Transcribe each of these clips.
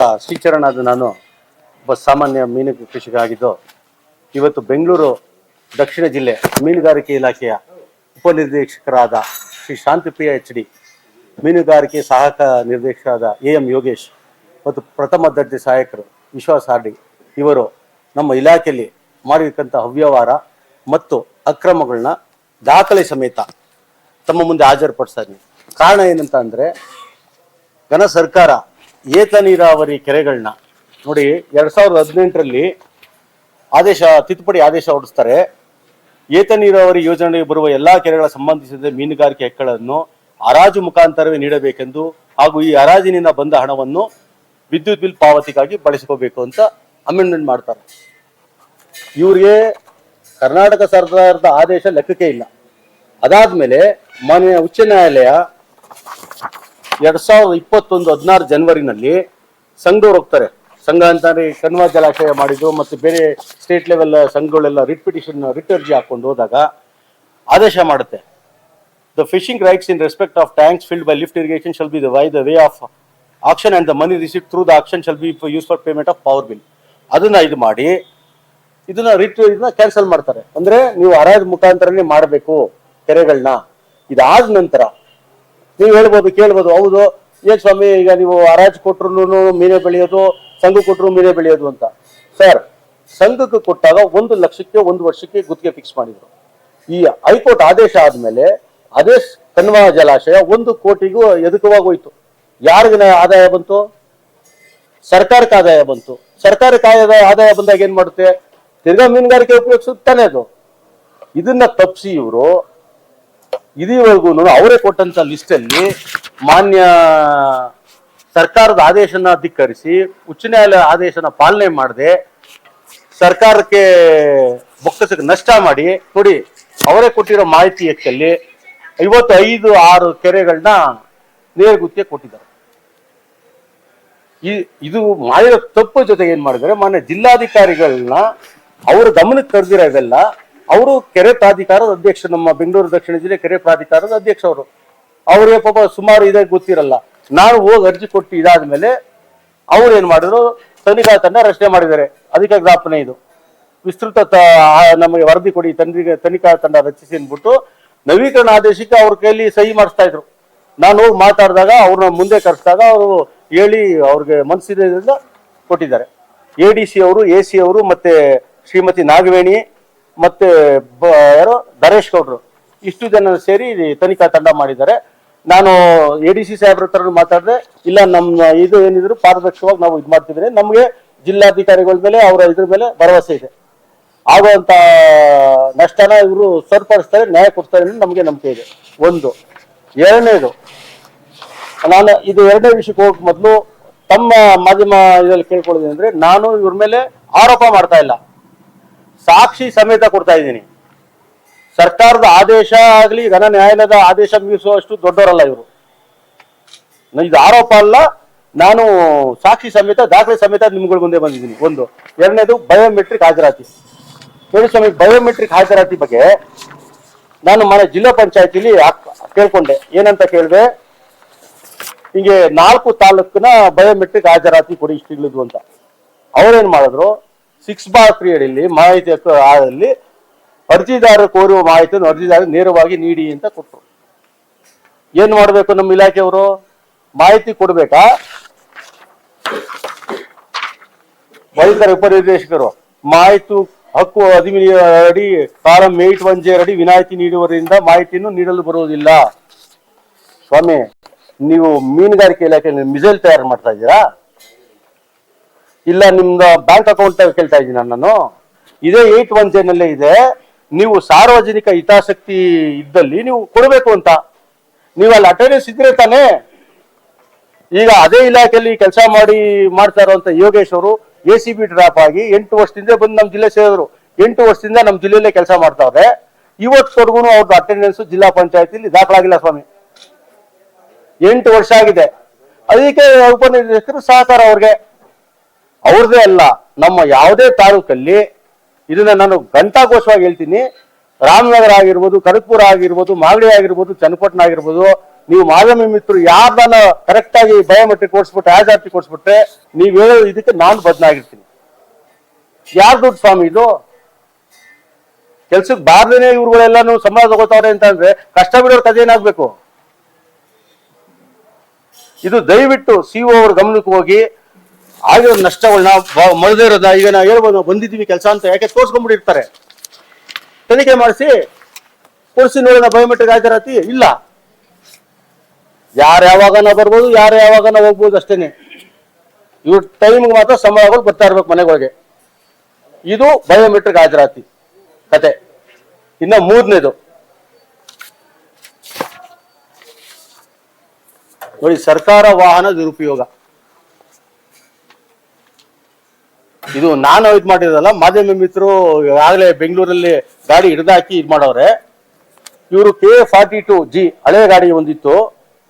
ಶ್ರೀಚರಣಾದ ನಾನು ಒಬ್ಬ ಸಾಮಾನ್ಯ ಮೀನು ಕೃಷಿಕ ಆಗಿದ್ದು ಇವತ್ತು ಬೆಂಗಳೂರು ದಕ್ಷಿಣ ಜಿಲ್ಲೆ ಮೀನುಗಾರಿಕೆ ಇಲಾಖೆಯ ಉಪನಿರ್ದೇಶಕರಾದ ಶ್ರೀ ಶಾಂತಿಪ್ರಿಯ ಎಚ್ ಡಿ, ಮೀನುಗಾರಿಕೆ ಸಹಾಯಕ ನಿರ್ದೇಶಕರಾದ ಎ ಎಂ ಯೋಗೇಶ್ ಮತ್ತು ಪ್ರಥಮ ದರ್ಜೆ ಸಹಾಯಕರು ವಿಶ್ವಾಸ್ ಹಾರ್ಡಿ ಇವರು ನಮ್ಮ ಇಲಾಖೆಯಲ್ಲಿ ಮಾಡಿರ್ತಕ್ಕಂಥ ಅವ್ಯವಹಾರ ಮತ್ತು ಅಕ್ರಮಗಳನ್ನ ದಾಖಲೆ ಸಮೇತ ತಮ್ಮ ಮುಂದೆ ಹಾಜರುಪಡಿಸ್ತಾ ಇದ್ದೀನಿ ಕಾರಣ ಏನಂತ ಅಂದರೆ ಘನ ಸರ್ಕಾರ ಏತ ನೀರಾವರಿ ಕೆರೆಗಳನ್ನ ನೋಡಿ ಎರಡ್ ಸಾವಿರದ ಹದಿನೆಂಟರಲ್ಲಿ ಆದೇಶ, ತಿದ್ದುಪಡಿ ಆದೇಶ ಹೊರಡಿಸ್ತಾರೆ. ಏತ ನೀರಾವರಿ ಯೋಜನೆಗೆ ಬರುವ ಎಲ್ಲಾ ಕೆರೆಗಳ ಸಂಬಂಧಿಸಿದ ಮೀನುಗಾರಿಕೆ ಹಕ್ಕುಗಳನ್ನು ಹರಾಜು ಮುಖಾಂತರವೇ ನೀಡಬೇಕೆಂದು ಹಾಗೂ ಈ ಹರಾಜಿನಿಂದ ಬಂದ ಹಣವನ್ನು ವಿದ್ಯುತ್ ಬಿಲ್ ಪಾವತಿಗಾಗಿ ಬಳಸ್ಕೋಬೇಕು ಅಂತ ಅಮೆಂಡ್ಮೆಂಟ್ ಮಾಡ್ತಾರೆ. ಇವರಿಗೆ ಕರ್ನಾಟಕ ಸರ್ಕಾರದ ಆದೇಶ ಲೆಕ್ಕಕ್ಕೆ ಇಲ್ಲ. ಅದಾದ್ಮೇಲೆ ಮಾನ್ಯ ಉಚ್ಚ ನ್ಯಾಯಾಲಯ ಎರಡ್ ಸಾವಿರದ ಇಪ್ಪತ್ತೊಂದು ಹದಿನಾರು ಜನವರಿನಲ್ಲಿ ಸಂಘದವ್ರು ಹೋಗ್ತಾರೆ. ಸಂಘ ಅಂತಾನೆ ಕಣ್ವ ಜಲಾಶಯ ಮಾಡಿದ್ರು ಮತ್ತು ಬೇರೆ ಸ್ಟೇಟ್ ಲೆವೆಲ್ ಸಂಘಗಳೆಲ್ಲ ರಿಟ್ ಪಿಟಿಷನ್ ರಿಟ್ ಅರ್ಜಿ ಹಾಕೊಂಡು ಹೋದಾಗ ಆದೇಶ ಮಾಡುತ್ತೆ. The fishing rights in respect of tanks filled by lift irrigation shall be the way the way of auction and the money receive through the auction shall be use for payment of power bill ಅದನ್ನ ಇದು ಮಾಡಿ, ಇದನ್ನ writ ಇದನ್ನ cancel ಮಾಡ್ತಾರೆ. ಅಂದ್ರೆ ನೀವು ಹರಾಜ್ ಮುಖಾಂತರನೇ ಮಾಡಬೇಕು ಕೆರೆಗಳನ್ನ ಇದಾದ ನಂತರ ನೀವು ಹೇಳ್ಬೋದು, ಕೇಳ್ಬೋದು. ಹೌದು. ಏನ್ ಸ್ವಾಮಿ, ಈಗ ನೀವು ಹರಾಜ್ ಕೊಟ್ರು ಮೀನೆ ಬೆಳೆಯೋದು, ಸಂಘ ಕೊಟ್ಟರು ಮೀನೆ ಬೆಳೆಯೋದು ಅಂತ. ಸರ್ ಸಂಘಕ್ಕೆ ಕೊಟ್ಟಾಗ ಒಂದು ಲಕ್ಷಕ್ಕೆ, ಒಂದು ವರ್ಷಕ್ಕೆ ಗುತ್ತಿಗೆ ಫಿಕ್ಸ್ ಮಾಡಿದ್ರು. ಈ ಹೈಕೋರ್ಟ್ ಆದೇಶ ಆದ್ಮೇಲೆ ಅದೇ ಕನ್ವಾ ಜಲಾಶಯ ಒಂದು ಕೋಟಿಗೂ ಎದುಕವಾಗೋಯ್ತು. ಹೋಯ್ತು ಯಾರಿಗ ಆದಾಯ ಬಂತು? ಸರ್ಕಾರಕ್ಕೆ ಆದಾಯ ಬಂತು. ಸರ್ಕಾರಕ್ಕೆ ಆದಾಯ ಆದಾಯ ಬಂದಾಗ ಏನ್ ಮಾಡುತ್ತೆ? ತಿರ್ಗಾ ಮೀನುಗಾರಿಕೆ ಉಪಯೋಗಿಸುತ್ತಾನೆ ಅದು. ಇದನ್ನ ತಪ್ಪಿಸಿ ಇವರು ಇದುವರೆಗೂ ಅವರೇ ಕೊಟ್ಟಂತ ಲಿಸ್ಟ್ ಅಲ್ಲಿ ಮಾನ್ಯ ಸರ್ಕಾರದ ಆದೇಶನ ಧಿಕ್ಕರಿಸಿ, ಉಚ್ಚ ನ್ಯಾಯಾಲಯ ಆದೇಶನ ಪಾಲನೆ ಮಾಡದೆ, ಸರ್ಕಾರಕ್ಕೆ ಬೊಕ್ಕಸಕ್ಕೆ ನಷ್ಟ ಮಾಡಿ, ನೋಡಿ ಅವರೇ ಕೊಟ್ಟಿರೋ ಮಾಹಿತಿ ಎಕ್ಕಲ್ಲಿ ಐವತ್ತು ಐದು ಆರು ಕೆರೆಗಳನ್ನ ನೇರಗುತ್ತಿಗೆ ಕೊಟ್ಟಿದ್ದಾರೆ. ಈ, ಇದು ಮಾಡಿರೋ ತಪ್ಪು ಜೊತೆಗೆ ಏನ್ ಮಾಡಿದ್ದಾರೆ, ಮಾನ್ಯ ಜಿಲ್ಲಾಧಿಕಾರಿಗಳನ್ನ ಅವರ ಗಮನಕ್ಕೆ ಕರೆದಿರೋ ಇವೆಲ್ಲ ಅವರು ಕೆರೆ ಪ್ರಾಧಿಕಾರದ ಅಧ್ಯಕ್ಷ ನಮ್ಮ ಬೆಂಗಳೂರು ದಕ್ಷಿಣ ಜಿಲ್ಲೆ ಕೆರೆ ಪ್ರಾಧಿಕಾರದ ಅಧ್ಯಕ್ಷ ಅವರು. ಅವ್ರಿಗೆ ಪಾಪ ಸುಮಾರು ಇದೇ ಗೊತ್ತಿರಲ್ಲ. ನಾನು ಹೋಗಿ ಅರ್ಜಿ ಕೊಟ್ಟು ಇದಾದ್ಮೇಲೆ ಅವ್ರು ಏನ್ ಮಾಡಿದ್ರು? ತನಿಖಾ ತಂಡ ರಚನೆ ಮಾಡಿದ್ದಾರೆ. ಅಧಿಕ ಜ್ಞಾಪನೆ ಇದು. ವಿಸ್ತೃತ ನಮಗೆ ವರದಿ ಕೊಡಿ ತನಿಖೆ ತನಿಖಾ ತಂಡ ರಚಿಸಿ ಅಂದ್ಬಿಟ್ಟು ನವೀಕರಣ ಆದೇಶಕ್ಕೆ ಅವ್ರ ಕೈಯಲ್ಲಿ ಸಹಿ ಮಾಡಿಸ್ತಾ ಇದ್ರು. ನಾನು ಹೋಗಿ ಮಾತಾಡಿದಾಗ ಅವ್ರನ್ನ ಮುಂದೆ ಕರೆಸಿದಾಗ ಅವರು ಹೇಳಿ ಅವ್ರಿಗೆ ಮನಸ್ಸಿದ್ರಿಂದ ಕೊಟ್ಟಿದ್ದಾರೆ. ಎ ಡಿ ಸಿ ಅವರು, ಎ ಸಿ ಅವರು ಮತ್ತೆ ಶ್ರೀಮತಿ ನಾಗವೇಣಿ ಮತ್ತೆ ಯಾರು? ದರೇಶ್ ಗೌಡ್ರು. ಇಷ್ಟು ಜನ ಸೇರಿ ತನಿಖಾ ತಂಡ ಮಾಡಿದ್ದಾರೆ. ನಾನು ಎ ಡಿ ಸಿ ಸಾಹೇಬ್ರ ಹತ್ರ ಮಾತಾಡಿದೆ, ಇಲ್ಲ ನಮ್ಮ ಇದು ಏನಿದ್ರು ಪಾರದರ್ಶಕವಾಗಿ ನಾವು ಇದು ಮಾಡ್ತಿದ್ರೆ ನಮಗೆ ಜಿಲ್ಲಾಧಿಕಾರಿಗಳ ಮೇಲೆ, ಅವರ ಇದ್ರ ಮೇಲೆ ಭರವಸೆ ಇದೆ. ಆಗುವಂತ ನಷ್ಟನ ಇವರು ಸರಿಪಡಿಸ್ತಾರೆ, ನ್ಯಾಯ ಕೊಡ್ತಾರೆ ನಮಗೆ ನಂಬಿಕೆ ಇದೆ. ಒಂದು. ಎರಡನೇದು, ನಾನು ಇದು ಎರಡನೇ ವಿಷಯಕ್ಕೆ ಹೋಗಕ್ ಮೊದಲು ತಮ್ಮ ಮಾಧ್ಯಮ ಇದರಲ್ಲಿ ಕೇಳ್ಕೊಳ್ಳೋದು ಅಂದ್ರೆ ನಾನು ಇವ್ರ ಮೇಲೆ ಆರೋಪ ಮಾಡ್ತಾ ಇಲ್ಲ. ಸಾಕ್ಷಿ ಸಮೇತ ಕೊಡ್ತಾ ಇದ್ದೀನಿ. ಸರ್ಕಾರದ ಆದೇಶ ಆಗಲಿ, ಘನ ನ್ಯಾಯಾಲಯದ ಆದೇಶ ಮೀರಿಸುವಷ್ಟು ದೊಡ್ಡವರಲ್ಲ ಇವರು. ಇದು ಆರೋಪ ಅಲ್ಲ, ನಾನು ಸಾಕ್ಷಿ ಸಮೇತ, ದಾಖಲೆ ಸಮೇತ ನಿಮ್ಗಳ ಮುಂದೆ ಬಂದಿದ್ದೀನಿ. ಒಂದು. ಎರಡನೇದು ಬಯೋಮೆಟ್ರಿಕ್ ಹಾಜರಾತಿ. ನೋಡಿ ಸ್ವಾಮಿ, ಬಯೋಮೆಟ್ರಿಕ್ ಹಾಜರಾತಿ ಬಗ್ಗೆ ನಾನು ಮನೆ ಜಿಲ್ಲಾ ಪಂಚಾಯತಿಲಿ ಕೇಳ್ಕೊಂಡೆ. ಏನಂತ ಕೇಳಿದೆ? ಹಿಂಗೆ ನಾಲ್ಕು ತಾಲೂಕಿನ ಬಯೋಮೆಟ್ರಿಕ್ ಹಾಜರಾತಿ ಕೊಡಿ ಇಷ್ಟಿಗ್ಲದು ಅಂತ. ಅವ್ರೇನ್ ಮಾಡಿದ್ರು? ಸಿಕ್ಸ್ ಬಾರ್ ಪೀರಿಯಡ್ ಇಲ್ಲಿ ಮಾಹಿತಿ ಆದಲ್ಲಿ ಅರ್ಜಿದಾರರು ಕೋರುವ ಮಾಹಿತಿಯನ್ನು ಅರ್ಜಿದಾರ ನೇರವಾಗಿ ನೀಡಿ ಅಂತ ಕೊಟ್ಟರು ಏನ್ ಮಾಡಬೇಕು ನಮ್ಮ ಇಲಾಖೆಯವರು ಮಾಹಿತಿ ಕೊಡ್ಬೇಕಾ? ವೈದ್ಯರ ಉಪನಿರ್ದೇಶಕರು, ಮಾಹಿತಿ ಹಕ್ಕು ಅಧಿನಿಯ ಅಡಿ ಕಾಲಂ ಏಟ್ ಒನ್ ಜೆ ಅಡಿ ವಿನಾಯಿತಿ ನೀಡುವರಿಂದ ಮಾಹಿತಿಯನ್ನು ನೀಡಲು ಬರುವುದಿಲ್ಲ. ಸ್ವಾಮಿ, ನೀವು ಮೀನುಗಾರಿಕೆ ಇಲಾಖೆಯಲ್ಲಿ ಮಿಸೈಲ್ ತಯಾರು ಮಾಡ್ತಾ ಇದ್ದೀರಾ? ಇಲ್ಲ, ನಿಮ್ದು ಬ್ಯಾಂಕ್ ಅಕೌಂಟ್ ಕೇಳ್ತಾ ಇದ್ದೀನಿ ನಾನು ಇದೇ ಏಟ್ ಒನ್ ನಲ್ಲೇ ಇದೆ. ನೀವು ಸಾರ್ವಜನಿಕ ಹಿತಾಸಕ್ತಿ ಇದ್ದಲ್ಲಿ ನೀವು ಕೊಡಬೇಕು ಅಂತ. ನೀವು ಅಲ್ಲಿ ಅಟೆಂಡೆನ್ಸ್ ಇದ್ರೆ ತಾನೇ. ಈಗ ಅದೇ ಇಲಾಖೆಯಲ್ಲಿ ಕೆಲಸ ಮಾಡಿ, ಮಾಡ್ತಾ ಇರುವಂತ ಯೋಗೇಶ್ ಅವರು ಎ ಸಿ ಬಿ ಡ್ರಾಪ್ ಆಗಿ ಎಂಟು ವರ್ಷದಿಂದ ಬಂದು ನಮ್ಮ ಜಿಲ್ಲೆ ಸೇರಿದ್ರು. ಎಂಟು ವರ್ಷದಿಂದ ನಮ್ಮ ಜಿಲ್ಲೆಯಲ್ಲೇ ಕೆಲಸ ಮಾಡ್ತಾವ್ರೆ. ಇವತ್ತವರೆಗೂ ಅವ್ರದ್ದು ಅಟೆಂಡೆನ್ಸ್ ಜಿಲ್ಲಾ ಪಂಚಾಯತಿಲಿ ದಾಖಲಾಗಿಲ್ಲ ಸ್ವಾಮಿ. ಎಂಟು ವರ್ಷ ಆಗಿದೆ. ಅದಕ್ಕೆ ಉಪನಿರ್ದೇಶಕರು ಸಹಕಾರ ಅವ್ರಿಗೆ. ಅವ್ರದೇ ಅಲ್ಲ, ನಮ್ಮ ಯಾವುದೇ ತಾಲೂಕಲ್ಲಿ ಇದನ್ನ ನಾನು ಘಂಟಾಘೋಷವಾಗಿ ಹೇಳ್ತೀನಿ. ರಾಮನಗರ ಆಗಿರ್ಬೋದು ಕನಕಪುರ ಆಗಿರ್ಬೋದು, ಮಾಗಡಿ ಆಗಿರ್ಬೋದು, ಚನ್ನಪಟ್ಟಣ ಆಗಿರ್ಬೋದು, ನೀವು ಮಾಧ್ಯಮ ಮಿತ್ರರು ಯಾರನ್ನ ಕರೆಕ್ಟ್ ಆಗಿ ಬಯೋಮೆಟ್ರಿಕ್ ಕೊಡ್ಸ್ಬಿಟ್ರೆ ಆಜಾತಿ ಕೊಡ್ಸ್ಬಿಟ್ರೆ ನೀವ್ ಹೇಳೋ ಇದಕ್ಕೆ ನಾನು ಬದಲಾಗಿರ್ತೀನಿ ಯಾರ್ ದುಡ್ಡು ಸ್ವಾಮಿ ಇದು? ಕೆಲ್ಸಕ್ಕೆ ಬಾರ್ದೇನೆ ಇವ್ರುಗಳೆಲ್ಲಾನು ಸಂಬಳ ತಗೋತಾವ್ರೆ ಅಂತ ಅಂದ್ರೆ ಕಷ್ಟ ಬಿಡೋರ್ ಕಥೆ ಇದು ದಯವಿಟ್ಟು ಸಿಒ ಅವ್ರ ಗಮನಕ್ಕೆ ಹೋಗಿ ಆಗಿರೋ ನಷ್ಟಗಳನ್ನ ಮರದೇ ಇರೋದ ಈಗ ನಾವು ಹೇಳ್ಬೋದು, ನಾವು ಬಂದಿದ್ದೀವಿ ಕೆಲಸ ಅಂತ, ಯಾಕೆ ತೋರಿಸ್ಕೊಂಡ್ಬಿಟ್ಟಿರ್ತಾರೆ. ತನಿಖೆ ಮಾಡಿಸಿ ಕೊಡಿಸಿ ನೋಡೋಣ ಬಯೋಮೆಟ್ರಿಕ್ ಹಾಜರಾತಿ, ಇಲ್ಲ. ಯಾರು ಯಾವಾಗನ ಬರ್ಬೋದು, ಯಾರು ಯಾವಾಗನ ಹೋಗ್ಬೋದು ಅಷ್ಟೇನೆ. ಇವ್ರ ಟೈಮ್ಗೆ ಮಾತ್ರ ಸಂಬಳಗಳು ಬರ್ತಾ ಇರ್ಬೇಕು ಮನೆಗಳಿಗೆ. ಇದು ಬಯೋಮೆಟ್ರಿಕ್ ಹಾಜರಾತಿ ಕತೆ. ಇನ್ನ ಮೂರನೇದು. ನೋಡಿ, ಸರ್ಕಾರ ವಾಹನ ದುರುಪಯೋಗ ಇದು ನಾನು ಇದು ಮಾಡಿರಲ್ಲ ಮಾಧ್ಯಮ ಮಿತ್ರರು ಆಗಲೇ ಬೆಂಗಳೂರಲ್ಲಿ ಗಾಡಿ ಹಿಡಿದಾಕಿ ಇದು ಮಾಡವ್ರೆ ಇವರು ಕೆ ಫಾರ್ಟಿ ಟು ಜಿ ಹಳೆ ಗಾಡಿ ಒಂದಿತ್ತು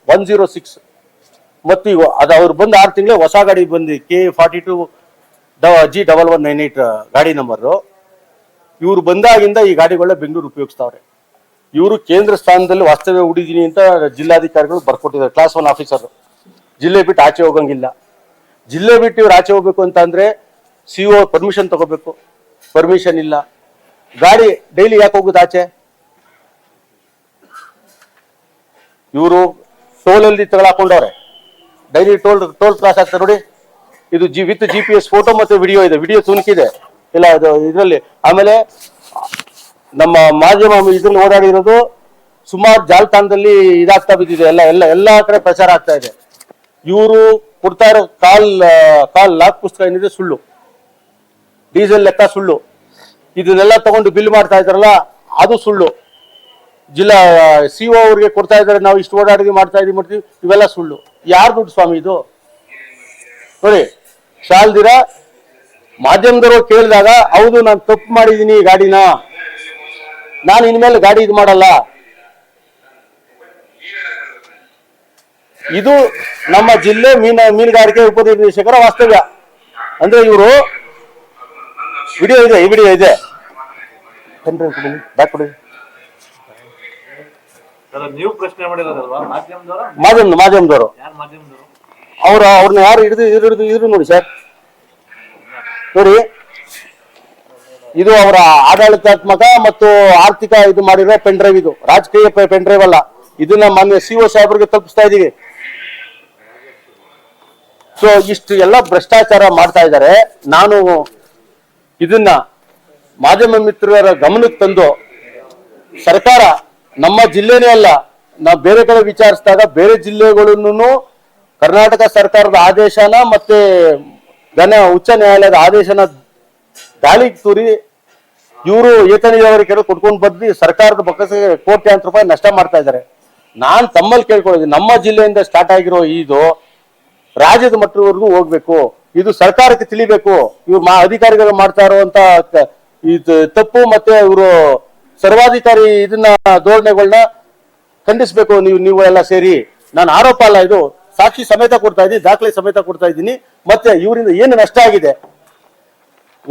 ಒನ್ ಜೀರೋ ಸಿಕ್ಸ್ ಮತ್ತು ಇವು ಅದು ಅವ್ರು ಬಂದು ಆರು ತಿಂಗಳೇ ಹೊಸ ಗಾಡಿ ಬಂದು K forty two G double one nine eight ಗಾಡಿ ನಂಬರು ಇವರು ಬಂದಾಗಿಂದ ಈ ಗಾಡಿಗಳನ್ನ ಬೆಂಗಳೂರು ಉಪಯೋಗಿಸ್ತಾವ್ರೆ. ಇವರು ಕೇಂದ್ರ ಸ್ಥಾನದಲ್ಲಿ ವಾಸ್ತವ್ಯ ಹೂಡಿದೀನಿ ಅಂತ ಜಿಲ್ಲಾಧಿಕಾರಿಗಳು ಬರ್ಕೊಟ್ಟಿದ್ದಾರೆ ಕ್ಲಾಸ್ ಒನ್ ಆಫೀಸರ್ ಜಿಲ್ಲೆ ಬಿಟ್ಟು ಆಚೆ ಹೋಗಂಗಿಲ್ಲ. ಜಿಲ್ಲೆ ಬಿಟ್ಟು ಇವ್ರು ಆಚೆ ಹೋಗ್ಬೇಕು ಅಂತ ಅಂದ್ರೆ ಸಿ ಒ ಪರ್ಮಿಷನ್ ತಗೋಬೇಕು. ಪರ್ಮಿಷನ್ ಇಲ್ಲ. ಗಾಡಿ ಡೈಲಿ ಯಾಕೆ ಹೋಗುದು ಆಚೆ? ಇವರು ಟೋಲಲ್ಲಿ ತಗೊಳಕೊಂಡವ್ರೆ ಡೈಲಿ ಟೋಲ್ ಟೋಲ್ ಕ್ರಾಸ್ ಆಗ್ತಾರೆ ನೋಡಿ. ಇದು G with G P S photo ಮತ್ತು ವಿಡಿಯೋ ಇದೆ. ವಿಡಿಯೋ ತುಣುಕಿದೆ ಇಲ್ಲ, ಅದು ಇದರಲ್ಲಿ. ಆಮೇಲೆ ನಮ್ಮ ಮಾಧ್ಯಮ ಇದ್ರಲ್ಲಿ ಓಡಾಡಿರೋದು ಸುಮಾರು ಜಾಲತಾಣದಲ್ಲಿ ಇದಾಗ್ತಾ ಬಿದ್ದಿದೆ. ಎಲ್ಲ ಎಲ್ಲ ಎಲ್ಲ ಕಡೆ ಪ್ರಚಾರ ಆಗ್ತಾ ಇದೆ. ಇವರು ಕೊಡ್ತಾ ಇರೋ ಕಾಲ್ ಕಾಲ್ ಲಾಕ್ ಪುಸ್ತಕ ಏನಿದೆ ಸುಳ್ಳು. ಡೀಸೆಲ್ ಲೆಕ್ಕ ಸುಳ್ಳು. ಇದನ್ನೆಲ್ಲ ತಗೊಂಡು ಬಿಲ್ ಮಾಡ್ತಾ ಇದ್ರಲ್ಲ ಅದು ಸುಳ್ಳು. ಜಿಲ್ಲಾ ಸಿ ಒ ಅವ್ರಿಗೆ ಕೊಡ್ತಾ ಇದಾರೆ ನಾವು ಇಷ್ಟು ಓಡಾಡಿಗೆ ಮಾಡ್ತಾ ಇದೀವಿ ಮಾಡ್ತೀವಿ ಇವೆಲ್ಲ ಸುಳ್ಳು. ಯಾರು ದುಡ್ಡು ಸ್ವಾಮಿ ಇದು? ನೋಡಿ, ಶಾಲ್ದಿರ ಮಾಧ್ಯಮದವರು ಕೇಳಿದಾಗ, ಹೌದು, ನಾನು ತಪ್ಪು ಮಾಡಿದೀನಿ ಗಾಡಿನ. ನಾನು ಇನ್ಮೇಲೆ ಗಾಡಿ ಇದು ಮಾಡಲ್ಲ. ಇದು ನಮ್ಮ ಜಿಲ್ಲೆ ಮೀನ, ಮೀನುಗಾರಿಕೆ ಉಪನಿರ್ದೇಶಕರ ವಾಸ್ತವ್ಯ. ಅಂದ್ರೆ ಇವರು ವಿಡಿಯೋ ಇದೆ ಈ ವಿಡಿಯೋ ಇದೆ. ಬ್ಯಾಕ್ ಕೊಡಿ. ನೀವು ಪ್ರಶ್ನೆ ಮಾಡಿರೋದಲ್ವಾ? ಮಾಧ್ಯಮದವರ? ಮಾಧ್ಯಮ ಮಾಧ್ಯಮದವರು. ಯಾರು ಮಾಧ್ಯಮದವರು? ಅವ್ರ ಅವ್ರನ್ನ ಯಾರು ಹಿಡಿದು ಹಿಡಿದು ಇದ್ರು ನೋಡಿ ಸರ್. ನೋಡಿ. ಇದು ಅವರ ಆಡಳಿತಾತ್ಮಕ ಮತ್ತು ಆರ್ಥಿಕ ಇದು ಮಾಡಿರೋ ಪೆನ್ ಡ್ರೈವ್ ಇದು. ರಾಜಕೀಯ ಪೆನ್ ಡ್ರೈವ್ ಅಲ್ಲ. ಇದನ್ನ ಮಾನ್ಯ ಸಿ ಒ ಸಾಹೇಬ್ರಿಗೆ ತಲುಪಿಸ್ತಾ ಇದೀವಿ. ಸೊ ಇಷ್ಟು ಎಲ್ಲ ಭ್ರಷ್ಟಾಚಾರ ಮಾಡ್ತಾ ಇದ್ದಾರೆ. ನಾನು ಇದನ್ನ ಮಾಧ್ಯಮ ಮಿತ್ರರ ಗಮನಕ್ಕೆ ತಂದು ಸರ್ಕಾರ ನಮ್ಮ ಜಿಲ್ಲೆನೇ ಅಲ್ಲ, ನಾವು ಬೇರೆ ಕಡೆ ವಿಚಾರಿಸಿದಾಗ ಬೇರೆ ಜಿಲ್ಲೆಗಳನ್ನು ಕರ್ನಾಟಕ ಸರ್ಕಾರದ ಆದೇಶನ ಮತ್ತೆ ಘನ ಉಚ್ಚ ನ್ಯಾಯಾಲಯದ ಆದೇಶನ ದಾಳಿಗೆ ತೂರಿ ಇವರು ಏತ ಕೆರೆ ಕೊಟ್ಕೊಂಡು ಬಂದು ಸರ್ಕಾರದ ಬೊಕ್ಕಸಿಗೆ ಕೋಟ್ಯಾಂತರ ರೂಪಾಯಿ ನಷ್ಟ ಮಾಡ್ತಾ ಇದ್ದಾರೆ. ನಾನ್ ತಮ್ಮಲ್ಲಿ ಕೇಳ್ಕೊಳ್ಳೋದು, ನಮ್ಮ ಜಿಲ್ಲೆಯಿಂದ ಸ್ಟಾರ್ಟ್ ಆಗಿರೋ ಇದು ರಾಜ್ಯದ ಮಟ್ಟದವರೆಗೂ ಹೋಗ್ಬೇಕು. ಇದು ಸರ್ಕಾರಕ್ಕೆ ತಿಳಿಬೇಕು. ಇವ್ರು ಮಾ ಅಧಿಕಾರಿಗಳು ಮಾಡ್ತಾ ಇರುವಂತ ಇದು ತಪ್ಪು ಮತ್ತೆ ಇವರು ಸರ್ವಾಧಿಕಾರಿ ಇದನ್ನ ಧೋರಣೆಗಳನ್ನ ಖಂಡಿಸ್ಬೇಕು. ನೀವು ನೀವು ಎಲ್ಲ ಸೇರಿ. ನಾನು ಆರೋಪ ಅಲ್ಲ ಇದು. ಸಾಕ್ಷಿ ಸಮೇತ ಕೊಡ್ತಾ ಇದ್ದೀನಿ, ದಾಖಲೆ ಸಮೇತ ಕೊಡ್ತಾ ಇದ್ದೀನಿ. ಮತ್ತೆ ಇವರಿಂದ ಏನು ನಷ್ಟ ಆಗಿದೆ?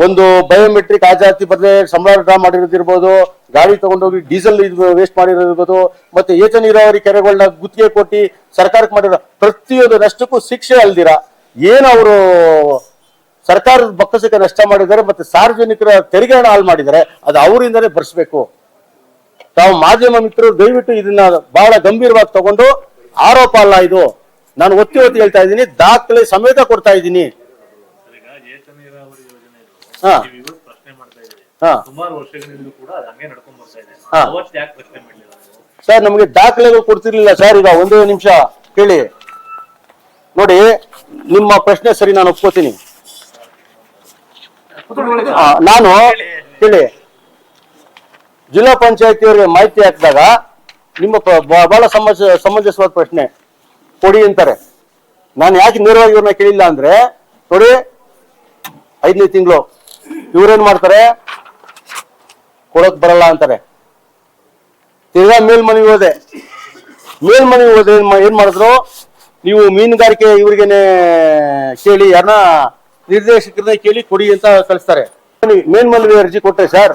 ಒಂದು ಬಯೋಮೆಟ್ರಿಕ್ ಆಜಾತಿ ಬದಲೇ ಸಂಬಳ ಡ್ರಾ ಮಾಡಿರೋದಿರ್ಬೋದು, ಗಾಡಿ ತಗೊಂಡೋಗಿ ಡೀಸೆಲ್ ವೇಸ್ಟ್ ಮಾಡಿರೋದಿರ್ಬೋದು, ಮತ್ತೆ ಏತ ನೀರಾವರಿ ಕೆರೆಗಳನ್ನ ಗುತ್ತಿಗೆ ಕೊಟ್ಟು ಸರ್ಕಾರಕ್ಕೆ ಮಾಡಿರೋ ಪ್ರತಿಯೊಂದು ನಷ್ಟಕ್ಕೂ ಶಿಕ್ಷೆ ಅಲ್ದಿರ? ಏನು ಅವರು ಸರ್ಕಾರದ ಬೊಕ್ಕಸಕ್ಕೆ ನಷ್ಟ ಮಾಡಿದ್ದಾರೆ ಮತ್ತೆ ಸಾರ್ವಜನಿಕರ ತೆರಿಗೆ ಹಣ ಹಾಳು ಮಾಡಿದ್ದಾರೆ ಅದು ಅವರಿಂದನೇ ಬರ್ಸ್ಬೇಕು. ತಾವು ಮಾಧ್ಯಮ ಮಿತ್ರರು ದಯವಿಟ್ಟು ಇದನ್ನ ಬಹಳ ಗಂಭೀರವಾಗಿ ತಗೊಂಡು ಆರೋಪ ಅಲ್ಲ ಇದು. ನಾನು ಒತ್ತಿ ಒತ್ತಿ ಹೇಳ್ತಾ ಇದ್ದೀನಿ ದಾಖಲೆ ಸಮೇತ ಕೊಡ್ತಾ ಇದ್ದೀನಿ. ಹಾ. ಹಾ. ಸರ್ ನಮಗೆ ದಾಖಲೆಗಳು ಕೊಡ್ತಿರ್ಲಿಲ್ಲ ಸರ್ ಈಗ ಒಂದೇ ನಿಮಿಷ ಕೇಳಿ. ನೋಡಿ ನಿಮ್ಮ ಪ್ರಶ್ನೆ ಸರಿ, ನಾನು ಒಪ್ಕೋತೀನಿ. ನಾನು ಹೇಳಿ. ಜಿಲ್ಲಾ ಪಂಚಾಯತಿಯವರಿಗೆ ಮಾಹಿತಿ ಹಾಕಿದಾಗ ನಿಮ್ಮ ಬಹಳ ಸಮಸ್ಯೆ, ಸಮಂಜಸವಾದ ಪ್ರಶ್ನೆ. ಕೊಡಿ ಅಂತಾರೆ. ನಾನು ಯಾಕೆ ನೇರವಾಗಿ ಇವ್ರನ್ನ ಕೇಳಿಲ್ಲ ಅಂದ್ರೆ, ನೋಡಿ, ಐದನೇ ತಿಂಗಳು, ಇವ್ರೇನ್ ಮಾಡ್ತಾರೆ? ಕೊಡಕ್ ಬರಲ್ಲ ಅಂತಾರೆ. ತಿರ್ಗಾ ಮೇಲ್ಮನವಿ ಹೋದೆ. ಮೇಲ್ಮನವಿ ಹೋದೆ, ಏನ್ ಮಾ- ಏನ್ ಮಾಡಿದ್ರು? ನೀವು ಮೀನುಗಾರಿಕೆ ಇವ್ರಿಗೇನೆ ಕೇಳಿ ಯಾರನ್ನ ನಿರ್ದೇಶಕರನ್ನ ಕೇಳಿ ಕೊಡಿ ಅಂತ ಕಳಿಸ್ತಾರೆ. ಮೇಲ್ಮನವಿ ಅರ್ಜಿ ಕೊಟ್ಟೆ ಸರ್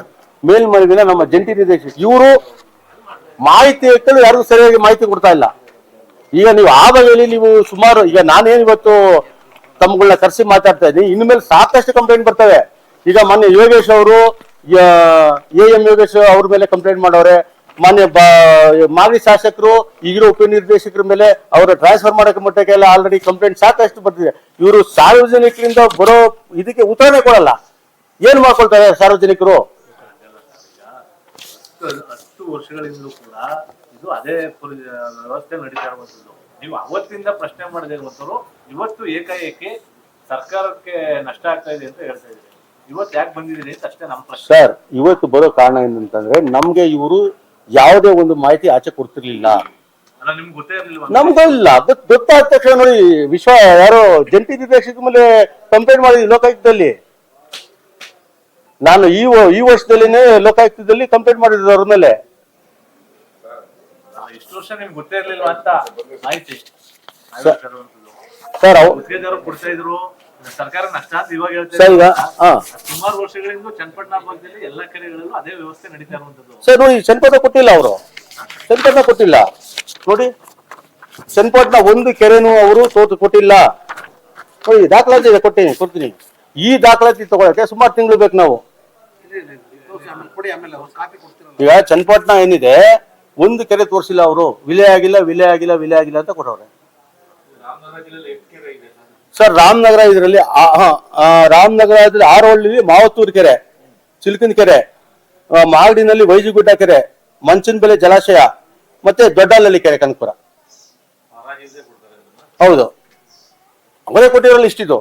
ಮೇಲ್ಮನವಿನ ನಮ್ಮ ಜಂಟಿ ನಿರ್ದೇಶಕ ಇವರು ಮಾಹಿತಿ ಇಟ್ಟಲು ಯಾರಿಗೂ ಸರಿಯಾಗಿ ಮಾಹಿತಿ ಕೊಡ್ತಾ ಇಲ್ಲ. ಈಗ ನೀವು ಆ ಹೇಳಿ ನೀವು ಸುಮಾರು, ಈಗ ನಾನೇನ್ ಇವತ್ತು ತಮ್ಗಳನ್ನ ಕರೆಸಿ ಮಾತಾಡ್ತಾ ಇದ್ದೀನಿ, ಇನ್ಮೇಲೆ ಸಾಕಷ್ಟು ಕಂಪ್ಲೇಂಟ್ ಬರ್ತವೆ. ಈಗ ಮೊನ್ನೆ ಯೋಗೇಶ್ ಅವರು ಎ ಎಂ ಯೋಗೇಶ್ ಅವ್ರ ಮೇಲೆ ಕಂಪ್ಲೇಂಟ್ ಮಾಡವ್ರೆ ಮೊನ್ನೆ ಬ- ಮಾಜಿ ಶಾಸಕರು ಈಗಿರೋ ಉಪನಿರ್ದೇಶಕರ ಮೇಲೆ ಅವರ ಟ್ರಾನ್ಸ್ಫರ್ ಮಾಡಕ್ಕೆ ಮಟ್ಟಕ್ಕೆಲ್ಲ ಆಲ್ರೆಡಿ ಕಂಪ್ಲೇಂಟ್ ಸಾಕಷ್ಟು ಬರ್ತಿದೆ. ಇವರು ಸಾರ್ವಜನಿಕರಿಂದ ಬರೋ ಇದಕ್ಕೆ ಉತ್ತರನೇ ಕೊಡಲ್ಲ. ಏನ್ ಮಾಡ್ಕೊಳ್ತಾರೆ ಸಾರ್ವಜನಿಕರು? ಹತ್ತು- ವರ್ಷಗಳಿಂದಲೂ ಕೂಡ ಇದು ಅದೇ ವ್ಯವಸ್ಥೆ ನಡೀತಾ ಇರುವಂತದ್ದು ನೀವು ಅವತ್ತಿಂದ ಪ್ರಶ್ನೆ ಮಾಡದೇ ಇರುವಂತರು ಇವತ್ತು ಏಕಾಏಕಿ ಸರ್ಕಾರಕ್ಕೆ ನಷ್ಟ ಆಗ್ತಾ ಇದೆ ಅಂತ ಹೇಳ್ತಾ ಇದ್ದೀರಿ. ಇವತ್ತು ಯಾಕೆ ಬಂದಿದ್ದೀರಿ ಅಂತ ಅಷ್ಟೇ ನಮ್ಮ ಪ್ರಶ್ನೆ. ಸರ್ ಇವತ್ತು ಬರೋ ಕಾರಣ ಏನಂತಂದ್ರೆ ನಮ್ಗೆ ಇವರು ಯಾವುದೇ ಒಂದು ಮಾಹಿತಿ ಆಚೆ ಕೊಡ್ತಿರ್ಲಿಲ್ಲ. ಇಲ್ಲ ಗೊತ್- ಗೊತ್ತಾದ ತಕ್ಷಣ ನೋಡಿ ವಿಶ್ವ ಯಾರೋ ಜಂಟಿ ನಿರ್ದೇಶಕ ಮೇಲೆ ಕಂಪ್ಲೇಂಟ್ ಮಾಡಿದ್ವಿ ಲೋಕಾಯುಕ್ತದಲ್ಲಿ. ನಾನು ಈ ಈ ವರ್ಷದಲ್ಲಿನೇ ಲೋಕಾಯುಕ್ತದಲ್ಲಿ ಕಂಪ್ಲೇಂಟ್ ಮಾಡಿದ್ರು ಅವ್ರ ಮೇಲೆ. ಸರ್ ಸರ್ಕಾರ ನಷ್ಟ ಇವಾಗ ಹೇಳ್ತಾ ಸರ್ ಈಗ ಹಾ. ಸುಮಾರು ವರ್ಷಗಳಿಂದ ಚನ್ನಪಟ್ಟಣ ಭಾಗದಲ್ಲಿ ಎಲ್ಲಾ ಕಡೆಗಳಲ್ಲೂ ಅದೇ ವ್ಯವಸ್ಥೆ ನಡೀತಾ ಇರುವಂತದ್ದು. ಸರ್ ನೋಡಿ ಚನ್ನಪಟ್ಟಣ ಕೊಟ್ಟಿಲ್ಲ ಅವರು. ಚನ್ನಪಟ್ಟಣ ಕೊಟ್ಟಿಲ್ಲ. ನೋಡಿ ಚನ್ನಪಟ್ಟಣ ಒಂದು ಕೆರೆನೂ ಅವರು ಸೋತು ಕೊಟ್ಟಿಲ್ಲ. ನೋಡಿ ದಾಖಲಾತಿ ಇದೆ ಕೊಟ್ಟಿನಿ ಕೊಡ್ತೀನಿ. ಈ ದಾಖಲಾತಿ ತಗೊಳಕ್ಕೆ ಸುಮಾರು ತಿಂಗಳು ಬೇಕು ನಾವು. ಈಗ ಚನ್ನಪಟ್ಟಣ ಏನಿದೆ ಒಂದು ಕೆರೆ ತೋರಿಸಿಲ್ಲ ಅವರು. ವಿಲೆ ಆಗಿಲ್ಲ ವಿಲೆ ಆಗಿಲ್ಲ ವಿಲೆ ಆಗಿಲ್ಲ ಅಂತ ಕೊಟ್ಟವ್ರೆ. ಸರ್ ರಾಮನಗರ ಇದರಲ್ಲಿ ರಾಮನಗರ ಇದ್ರಲ್ಲಿ ಆರೋಳ್ಳಿ ಮಾವತ್ತೂರು ಕೆರೆ ಚಿಲ್ಕನ್ ಕೆರೆ ಮಾಗಡಿನಲ್ಲಿ ವೈಜಿಗುಡ್ಡ ಕೆರೆ ಮಂಚಿನ ಬೆಲೆ ಜಲಾಶಯ ಮತ್ತೆ ದೊಡ್ಡಲಲ್ಲಿ ಕೆರೆ ಕನಕಪುರ. ಹೌದು. ಅವರೇ ಕೊಟ್ಟಿರಲ್ಲ ಇಷ್ಟಿದು.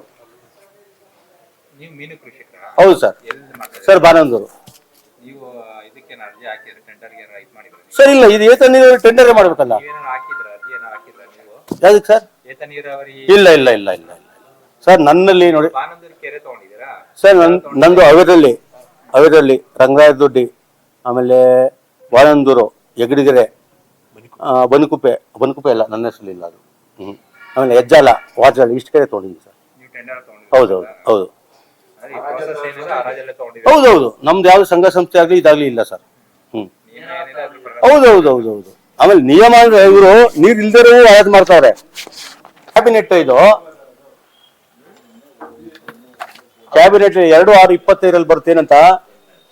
ನೀವು ಮೀನು ಕೃಷಿಕರ ಹೌದು ಸರ್. ಸರ್ ಬಾನಂದೂರು. ಸರ್ ಇಲ್ಲ ಇದು ಏತ ನೀರು ಟೆಂಡರ್ ಮಾಡ್ಬೇಕಲ್ಲ. ಯಾವ್ದಕ್ಕೆ ಸರ್? ನೀರಾವರಿ ಇಲ್ಲ ಇಲ್ಲ ಇಲ್ಲ ಇಲ್ಲ. ಸರ್ ನನ್ನಲ್ಲಿ ನೋಡಿ ಸರ್ ನನ್ ನಂದು ಅವಿರಲ್ಲಿ ಅವಿರಲ್ಲಿ ರಂಗರಾಯ ದೊಡ್ಡಿ ಆಮೇಲೆ ವಾಳಂದೂರು ಯಗಡಿಗೆರೆ ಆ, ಬನಕುಪ್ಪೆ ಬನಕುಪ್ಪೆ ಇಲ್ಲ ನನ್ನ ಹೆಸರು ಇಲ್ಲ ಅದು. ಹ್ಮ್. ಆಮೇಲೆ ಹೆಜ್ಜಾಲ ವಾಜಾಲ ಇಷ್ಟು ಕಡೆ ತೊಗೊಂಡಿದ್ದೀನಿ ಸರ್. ಹೌದೌದು ಟೆಂಡರ್ ಹೌದು ಹೌದು ಹೌದು. ಅದೇ process ಏನಿದೆ ಆ ರಾಜ್ಯಲ್ಲೇ ತಗೊಂಡಿದ್ದೀರಾ? ಹೌದು ಹೌದು. ನಮ್ದು ಯಾವ್ದು ಸಂಘ ಸಂಸ್ಥೆ ಆಗಲಿ ಇದಾಗಲಿ ಇಲ್ಲ ಸರ್. ಹ್ಮ್. ಹೌದೌದು ಏನಿದೆ ಹೌದು ಹೌದು ಹೌದು ಹೌದು. ಆಮೇಲೆ ನಿಯಮ ಅಂದ್ರೆ ಇವರು ನೀರು ಇಲ್ದಿರೋ ಆಯಾತ್ ಮಾಡ್ತಾವ್ರೆ ಕ್ಯಾಬಿನೆಟ್ ಇದು. ಕ್ಯಾಬಿನೆಟ್ ಎರಡು ಆರು ಇಪ್ಪತ್ತೈದರಲ್ಲಿ ಬರ್ತೇನಂತ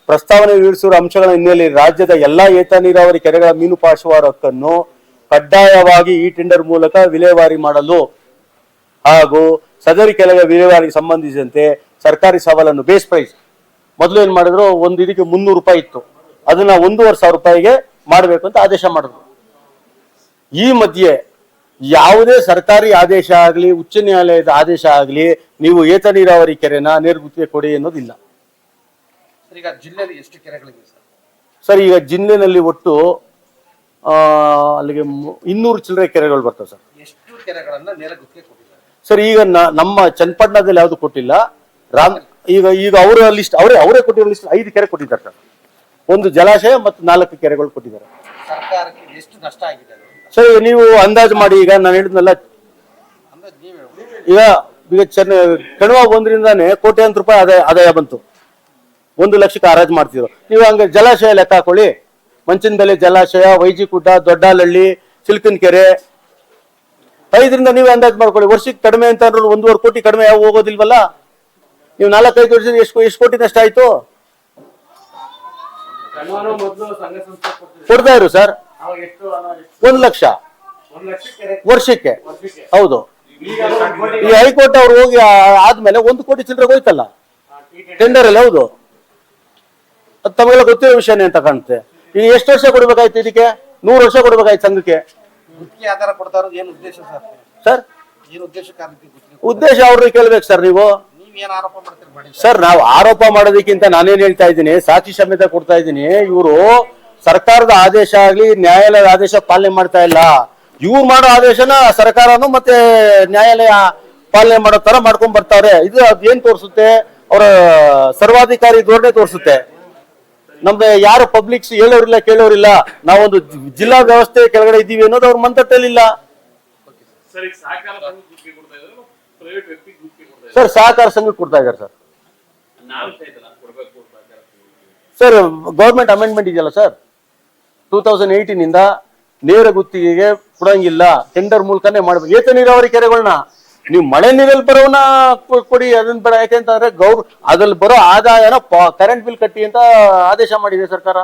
ಪ್ರಸ್ತಾವನೆ ಇಳಿಸಿರುವ ಅಂಶಗಳ ಹಿನ್ನೆಲೆಯಲ್ಲಿ ರಾಜ್ಯದ ಎಲ್ಲಾ ಏತ ನೀರಾವರಿ ಕೆರೆಗಳ ಮೀನು ಪಾಶುವಾರ ಹಕ್ಕನ್ನು ಕಡ್ಡಾಯವಾಗಿ ಈ ಟೆಂಡರ್ ಮೂಲಕ ವಿಲೇವಾರಿ ಮಾಡಲು ಹಾಗೂ ಸದರಿ ಕೆರೆಗಳ ವಿಲೇವಾರಿಗೆ ಸಂಬಂಧಿಸಿದಂತೆ ಸರ್ಕಾರಿ ಸವಾಲನ್ನು ಬೇಸ್ ಪ್ರೈಸ್. ಮೊದಲು ಏನ್ ಮಾಡಿದ್ರು? ಒಂದು ಇದಕ್ಕೆ ಮುನ್ನೂರು ರೂಪಾಯಿ ಇತ್ತು. ಅದನ್ನ ಒಂದೂವರೆ ಸಾವಿರ ರೂಪಾಯಿಗೆ ಮಾಡಬೇಕು ಅಂತ ಆದೇಶ ಮಾಡಿದ್ರು. ಈ ಮಧ್ಯೆ ಯಾವುದೇ ಸರ್ಕಾರಿ ಆದೇಶ ಆಗಲಿ ಉಚ್ಚ ನ್ಯಾಯಾಲಯದ ಆದೇಶ ಆಗಲಿ ನೀವು ಏತ ನೀರಾವರಿ ಕೆರೆನ ನೀರ್ಗುತ್ತಿಗೆ ಕೊಡಿ ಅನ್ನೋದಿಲ್ಲ. ಸರ್ ಈಗ ಜಿಲ್ಲೆಯಲ್ಲಿ ಎಷ್ಟು ಕೆರೆಗಳಿವೆ ಸರ್? ಸರ್ ಈಗ ಜಿಲ್ಲೆನಲ್ಲಿ ಒಟ್ಟು ಆ, ಅಲ್ಲಿಗೆ ಮು- ಇನ್ನೂರು ಚಿಲ್ಲರೆ ಕೆರೆಗಳು ಬರ್ತವೆ ಸರ್. ಎಷ್ಟು ಕೆರೆಗಳನ್ನ ನೇರ ಗುತ್ತಿಗೆ ಕೊಟ್ಟಿದ್ದಾರೆ? ಸರ್ ಈಗ ನ- ನಮ್ಮ ಚನ್ನಪಟ್ಟಣದಲ್ಲಿ ಯಾವುದು ಕೊಟ್ಟಿಲ್ಲ. ರಾಮ್ ಈಗ ಈಗ ಅವರ ಲಿಸ್ಟ್ ಅವರೇ ಅವರೇ ಕೊಟ್ಟಿರೋ ಲಿಸ್ಟ್ ಐದು ಕೆರೆ ಕೊಟ್ಟಿದ್ದಾರೆ ಸರ್. ಒಂದು ಜಲಾಶಯ ಮತ್ತು ನಾಲ್ಕು ಕೆರೆಗಳು ಕೊಟ್ಟಿದ್ದಾರೆ. ಸರ್ಕಾರಕ್ಕೆ ಎಷ್ಟು ನಷ್ಟ ಆಗಿದೆ. ಸರ್, ನೀವು ಅಂದಾಜು ಮಾಡಿ, ಈಗ ನಾನು ಹೇಳಿದ್ನಲ್ಲ, ಈಗ ಈಗ ಚೆನ್ನ ಕಣುವ ಒಂದರಿಂದಾನೆ ಕೋಟ್ಯಾಂತರ ರೂಪಾಯಿ ಆದಾಯ ಆದಾಯ ಬಂತು. ಒಂದು ಲಕ್ಷಕ್ಕೆ ಹರಾಜು ಮಾಡ್ತಿದ್ರು. ನೀವು ಹಂಗೆ ಜಲಾಶಯ ಲೆಕ್ಕ ಹಾಕೊಳ್ಳಿ. ಮಂಚಿನ ಬೆಲೆ ಜಲಾಶಯ ವೈಜಿಗುಡ್ಡ ದೊಡ್ಡಾಲಹಳ್ಳಿ ಚಿಲ್ಕನ್ ಕೆರೆ ಐದರಿಂದ ನೀವೇ ಅಂದಾಜು ಮಾಡ್ಕೊಳ್ಳಿ. ವರ್ಷಕ್ಕೆ ಕಡಿಮೆ ಅಂತ ಅಂದ್ರೆ ಒಂದೂವರೆ ಕೋಟಿ ಕಡಿಮೆ ಯಾವ ಹೋಗೋದಿಲ್ವಲ್ಲ? ನೀವು ನಾಲ್ಕೈದು ವರ್ಷದ ಎಷ್ಟು ಎಷ್ಟು ಕೋಟಿ ನಷ್ಟ ಆಯ್ತು? ಕೊಡ್ತಾ ಇರು ಸರ್. ಒಂದು ಲಕ್ಷ. ವರ್ಷಕ್ಕೆ. ಹೌದು. ಈ ಹೈಕೋರ್ಟ್ ಅವ್ರು ಹೋಗಿ ಆದ್ಮೇಲೆ ಒಂದು ಕೋಟಿ ಚಿಲ್ಲರೆ ಹೋಯ್ತಲ್ಲ? ಟೆಂಡರ್ ಅಲ್ಲಿ ಹೌದು. ಅದು ತಮಗೆಲ್ಲ ಗೊತ್ತಿರೋ ವಿಷಯನೇ ಅಂತ ಕಾಣುತ್ತೆ? ಈ ಎಷ್ಟು ವರ್ಷ ಕೊಡ್ಬೇಕಾಯ್ತು ಇದಕ್ಕೆ? ನೂರು ವರ್ಷ ಕೊಡ್ಬೇಕಾಯ್ತು ಸಂಘಕ್ಕೆ? ಗುತ್ತಿಗೆ ಆಧಾರ ಕೊಡ್ತಾ ಏನು ಉದ್ದೇಶ ಸರ್? ಉದ್ದೇಶ ಅವ್ರಿಗೆ ಕೇಳ್ಬೇಕು ಸರ್ ನೀವು. ನೀವ್ ಏನ್ ಆರೋಪ ಮಾಡ್ತೀರಿ ಸರ್ ನಾವು ಆರೋಪ ಮಾಡೋದಕ್ಕಿಂತ ನಾನೇನ್ ಹೇಳ್ತಾ ಇದ್ದೀನಿ ಸಾಕ್ಷಿ ಸಮೇತ ಕೊಡ್ತಾ ಇದ್ದೀನಿ ಇವರು ಸರ್ಕಾರದ ಆದೇಶ ಆಗ್ಲಿ ನ್ಯಾಯಾಲಯದ ಆದೇಶ ಪಾಲನೆ ಮಾಡ್ತಾ ಇಲ್ಲ. ಇವ್ರು ಮಾಡೋ ಆದೇಶನ ಸರ್ಕಾರನು ಮತ್ತೆ ನ್ಯಾಯಾಲಯ ಪಾಲನೆ ಮಾಡೋ ತರ ಮಾಡ್ಕೊಂಡ್ ಬರ್ತಾವ್ರೆ. ಇದು ಅದೇನ್ ತೋರಿಸುತ್ತೆ? ಅವರ ಸರ್ವಾಧಿಕಾರಿ ಧೋರಣೆ ತೋರಿಸುತ್ತೆ. ನಮ್ದು ಯಾರು ಪಬ್ಲಿಕ್ಸ್ ಹೇಳೋರಿಲ್ಲ ಕೇಳೋರಿಲ್ಲ. ನಾವೊಂದು ಜಿಲ್ಲಾ ವ್ಯವಸ್ಥೆ ಕೆಳಗಡೆ ಇದ್ದೀವಿ ಅನ್ನೋದು ಅವ್ರ ಮಂತಟ್ಟಲಿಲ್ಲ. ಸರ್ ಸಹಕಾರ ಸಂಘ ಕೊಡ್ತಾ ಇದ್ದಾರೆ ಸರ್ ಸರ್. ಗೌರ್ಮೆಂಟ್ ಅಮೆಂಡ್ಮೆಂಟ್ ಇದೆಯಲ್ಲ ಸರ್? ಟೂ ತೌಸಂಡ್ ಏಯ್ಟೀನ್ ಇಂದ ನೇರ ಗುತ್ತಿಗೆಗೆ ಕೊಡಂಗಿಲ್ಲ ಟೆಂಡರ್ ಮೂಲಕನೇ ಮಾಡಬೇಕು. ಏತ ನೀರಾವರಿ ಕೆರೆಗಳನ್ನ ನೀವು ಮಳೆ ನೀರಲ್ಲಿ ಬರೋನ ಕೊಡಿ ಅದನ್ನ ಬೇಡ. ಯಾಕೆಂತಂದ್ರೆ ಗೌರ್ ಅದ್ರಲ್ಲಿ ಬರೋ ಆದಾಯನ ಕರೆಂಟ್ ಬಿಲ್ ಕಟ್ಟಿ ಅಂತ ಆದೇಶ ಮಾಡಿದೆ ಸರ್ಕಾರ.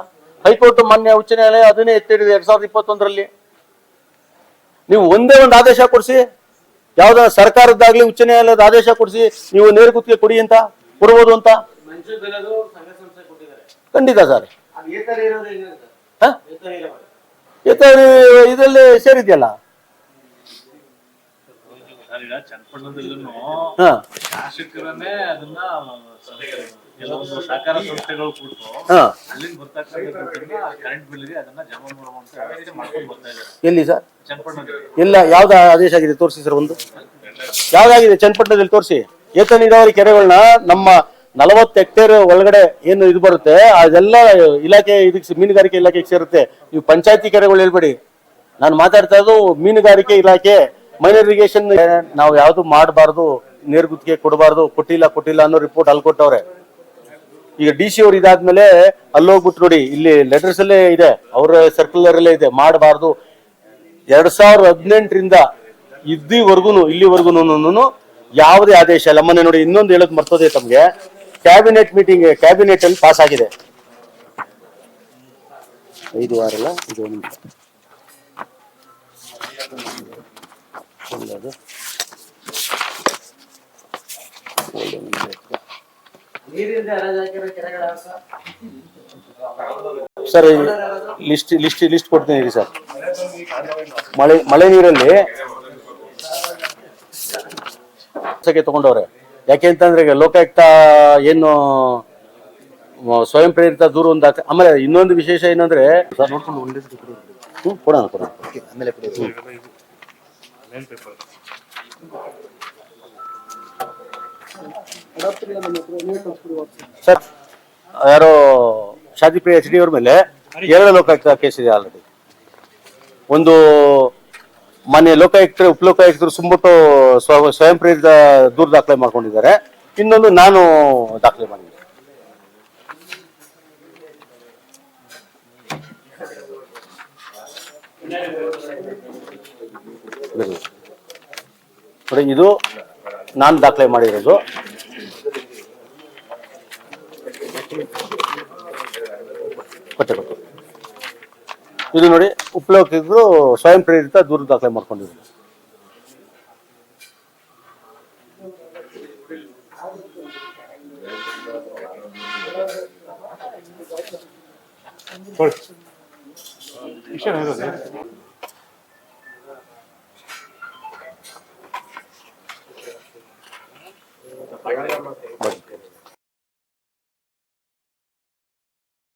ಹೈಕೋರ್ಟ್ ಮಾನ್ಯ ಉಚ್ಚ ನ್ಯಾಯಾಲಯ ಅದನ್ನೇ ಎತ್ತಿಡಿದೆ ಎರಡ್ ಸಾವಿರದ ಇಪ್ಪತ್ತೊಂದರಲ್ಲಿ. ನೀವು ಒಂದೇ ಒಂದು ಆದೇಶ ಕೊಡಿಸಿ. ಯಾವ್ದ ಸರ್ಕಾರದ್ದಾಗ್ಲಿ ಉಚ್ಚ ನ್ಯಾಯಾಲಯದ ಆದೇಶ ಕೊಡಿಸಿ. ನೀವು ನೇರ ಗುತ್ತಿಗೆ ಕೊಡಿ ಅಂತ ಕೊಡ್ಬೋದು ಅಂತ. ಖಂಡಿತ ಸರ್. ಇದರಲ್ಲಿ ಸೇರಿದೆಯಲ್ಲ? ಸರ್, ಈಗ ಚನ್ನಪಟ್ಟಣದಲ್ಲೂ ಹಾ. ಶಾಸಕರನ್ನೇ ಅದನ್ನ ಕೆಲವೊಂದು ಸಹಕಾರ ಸಂಸ್ಥೆಗಳು ಕೂತು ಹಾ. ಅಲ್ಲಿಂದ ಬರ್ತಕ್ಕಂಥ ಕರೆಂಟ್ ಬಿಲ್ಗೆ ಅದನ್ನ ಜಮಾ ಮಾಡುವಂತ ವ್ಯವಸ್ಥೆ ಮಾಡ್ಕೊಂಡು ಬರ್ತಾ ಇದ್ದಾರೆ. ಎಲ್ಲಿ ಸರ್? ಇಲ್ಲ ಯಾವ್ದ ಯಾವ್ದು ಆದೇಶ ಆಗಿದೆ? ತೋರಿಸಿ ಸರ್ ಒಂದು. ಯಾವ್ದಾಗಿದೆ ಚನ್ನಪಟ್ಟಣದಲ್ಲಿ ತೋರಿಸಿ? ಏತ ನೀರಾವರಿ ಕೆರೆಗಳನ್ನ ನಮ್ಮ ನಲವತ್ತು ಹೆಕ್ಟೇರ್ ಒಳಗಡೆ ಏನು ಇದು ಬರುತ್ತೆ, ಅದೆಲ್ಲ ಇಲಾಖೆ ಇದಕ್ಕೆ ಮೀನುಗಾರಿಕೆ ಇಲಾಖೆಗೆ ಸೇರುತ್ತೆ. ನೀವು ಪಂಚಾಯತಿ ಕೆರೆಗಳು ಹೇಳ್ಬೇಡಿ. ನಾನು ಮಾತಾಡ್ತಾ ಇರೋದು ಮೀನುಗಾರಿಕೆ ಇಲಾಖೆ ಮೈನರ್ ಇರಿಗೇಷನ್ ನಾವು ಯಾವ್ದು ಮಾಡಬಾರ್ದು ನೇರ್ಗುತ್ತಿಗೆ ಕೊಡಬಾರ್ದು, ಕೊಟ್ಟಿಲ್ಲ ಕೊಟ್ಟಿಲ್ಲ ಅನ್ನೋ ರಿಪೋರ್ಟ್ ಅಲ್ಲಿ ಕೊಟ್ಟವ್ರೆ. ಈಗ ಡಿ ಸಿ ಅವ್ರು ಇದಾದ್ಮೇಲೆ ಅಲ್ಲಿ ಹೋಗ್ಬಿಟ್ಟು ನೋಡಿ, ಇಲ್ಲಿ ಲೆಟರ್ಸ್ ಅಲ್ಲೇ ಇದೆ, ಅವ್ರ ಸರ್ಕ್ಯುಲರ್ ಅಲ್ಲೇ ಇದೆ, ಮಾಡಬಾರ್ದು. ಎರಡ್ ಸಾವಿರದ ಹದಿನೆಂಟರಿಂದ ಇದ್ದಿವರೆಗೂ ಇಲ್ಲಿವರೆಗೂ ಯಾವುದೇ ಆದೇಶ ಇಲ್ಲ. ಮೊನ್ನೆ ನೋಡಿ ಇನ್ನೊಂದು ಹೇಳಕ್ ಮರ್ತೋದೆ ತಮ್ಗೆ. ಕ್ಯಾಬಿನೆಟ್ ಮೀಟಿಂಗ್ ಕ್ಯಾಬಿನೆಟ್ ಅಲ್ಲಿ ಪಾಸ್ ಆಗಿದೆ. ಐದು ವಾರ ಅಲ್ಲ, ಇದು. ಸರ್ ಲಿಸ್ಟ್ ಲಿಸ್ಟ್ ಲಿಸ್ಟ್ ಕೊಡ್ತೀನಿ ಸರ್. ಮಳೆ ಮಳೆ ನೀರಲ್ಲಿ. ತಗೊಂಡವ್ರೆ. ಯಾಕೆ ಅಂತಂದ್ರೆ ಈಗ ಲೋಕಾಯುಕ್ತ ಏನು ಸ್ವಯಂ ಪ್ರೇರಿತ ದೂರು ಒಂದು ಹಾಕ- ಆಮೇಲೆ ಇನ್ನೊಂದು ವಿಶೇಷ ಏನಂದ್ರೆ ಸರ್ ಕೊಡೋಣ ಕೊಡೋಣ. ಆಮೇಲೆ ಯಾರೋ ಶಾದಿ ಪ್ರಿಯ ಎಚ್ ಡಿ ಅವ್ರ ಮೇಲೆ ಎರಡು ಲೋಕಾಯುಕ್ತ ಕೇಸ್ ಇದೆ ಆಲ್ರೆಡಿ ಒಂದು ಮಾನ್ಯ ಲೋಕಾಯುಕ್ತರು ಉಪಲೋಕಾಯುಕ್ತರು ಸುಂಬಿಟ್ಟು ಸ್ವ, ಸ್ವಯಂ ಪ್ರೇರಿತ ದೂರು ದಾಖಲೆ ಮಾಡ್ಕೊಂಡಿದ್ದಾರೆ. ಇನ್ನೊಂದು ನಾನು ದಾಖಲೆ ಮಾಡಿದ್ದೆ. ಇದು ನಾನು ದಾಖಲೆ ಮಾಡಿರೋದು. ಕೊಟ್ಟೆ ಕೊಟ್ಟೆ. ಇದು ನೋಡಿ ಉಪಲೋಕಿದ್ರು ಸ್ವಯಂ ಪ್ರೇರಿತ ದೂರು ದಾಖಲೆ ಮಾಡ್ಕೊಂಡಿದ್ರು